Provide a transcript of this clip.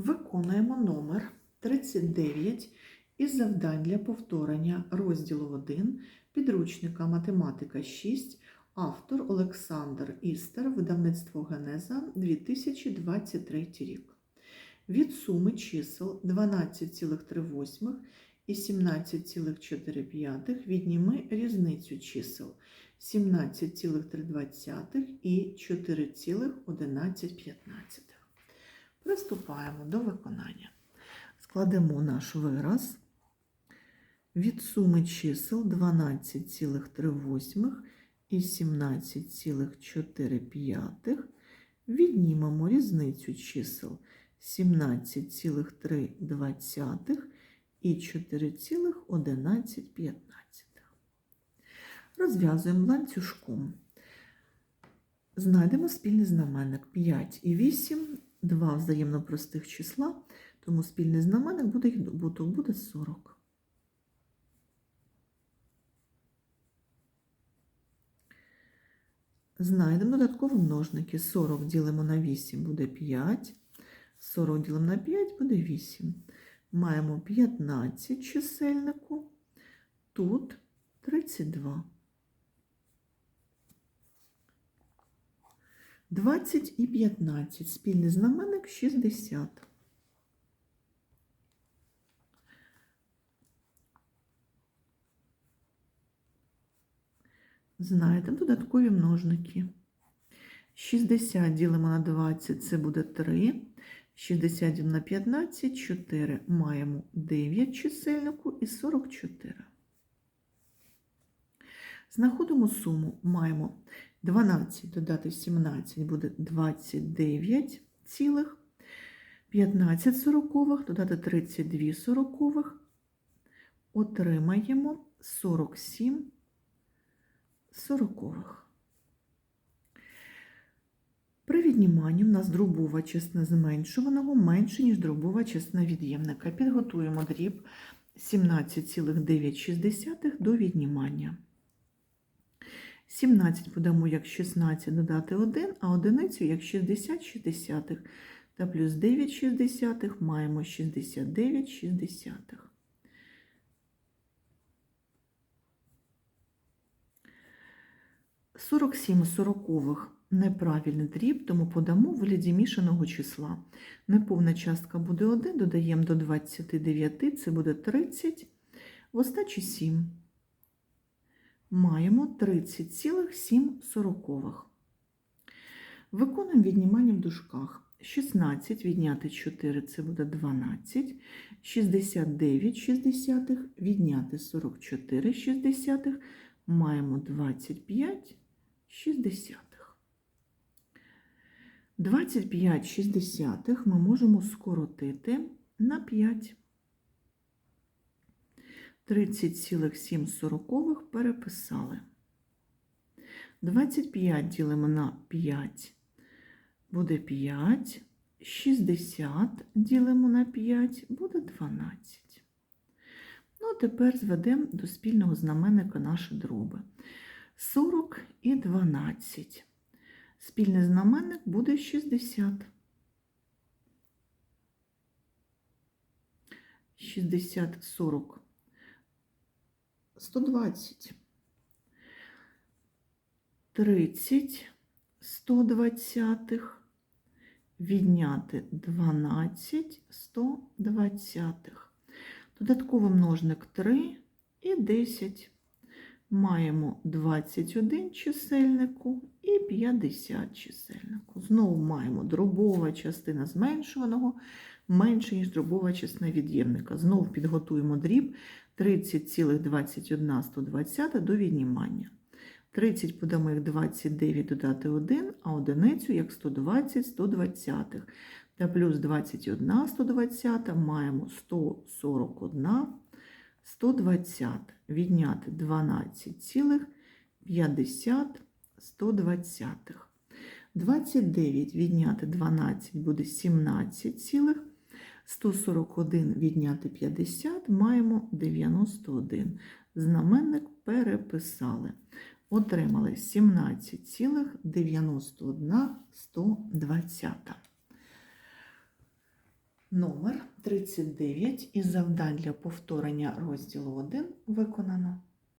Виконуємо номер 39 із завдань для повторення розділу 1 підручника Математика 6, автор Олександр Істер, видавництво Генеза 2023 рік. Від суми чисел 12,3 і 17,4 відніми різницю чисел 17,3 і 4,11. Приступаємо до виконання. Складемо наш вираз від суми чисел 12,3 і 17,4 віднімемо різницю чисел 17,3 і 4,11. Розв'язуємо ланцюжком. Знайдемо спільний знаменник 5 і 8, два взаємно простих числа, тому спільний знаменник буде, добуток буде 40. Знайдемо додаткові множники. 40 ділимо на 8 буде 5, 40 ділимо на 5 буде 8. Маємо 15 чисельнику, тут 32. 20 і 15. Спільний знаменник 60. Знайдемо додаткові множники. 60 ділимо на 20, це буде 3. 60 ділимо на 15, 4. Маємо 9 чисельнику і 44. Знаходимо суму. Маємо 12 додати 17 буде 29 цілих. 15 сорокових додати 32 сорокових. Отримаємо 47 сорокових. При відніманні в нас дробова частина зменшуваного менше, ніж дробова частина від'ємника. Підготуємо дріб 17,9 до віднімання. 17 подамо як 16 додати 1, а одиницю як 60 шістдесятих. Та плюс 9 шістдесятих маємо 69 шістдесятих. Сорок сім сорокових неправильний дріб, тому подамо в вигляді мішаного числа. Неповна частка буде 1, додаємо до 29, це буде 30, в остачі 7 маємо 30,7. Виконуємо віднімання в дужках. 16 відняти 4 це буде 12, 69 шістдесятих відняти 44 шістдесятих маємо 25 шістдесятих. 25 шістдесятих ми можемо скоротити на 5. 30,7 переписали. 25 ділимо на 5, буде 5. 60 ділимо на 5, буде 12. Ну, тепер зведемо до спільного знаменника наші дроби. 40 і 12. Спільний знаменник буде 60. 60, 40. 120, 30, 120, відняти 12, 120. Додатковий множник 3 і 10. Маємо 21 чисельнику і 50 чисельнику. Знову маємо дробова частина зменшуваного менше, ніж дробова частина від'ємника. Знову підготуємо дріб 30,21 до віднімання. 30 подамо як 29 додати 1, а одиницю як 120 120. Та плюс 21 120 маємо 141 120. Відняти 12,50 120. 29 відняти 12 буде 17, цілих. 141 відняти 50 маємо 91. Знаменник переписали. Отримали 17,91. Номер 39 із завдань для повторення розділу 1 виконано.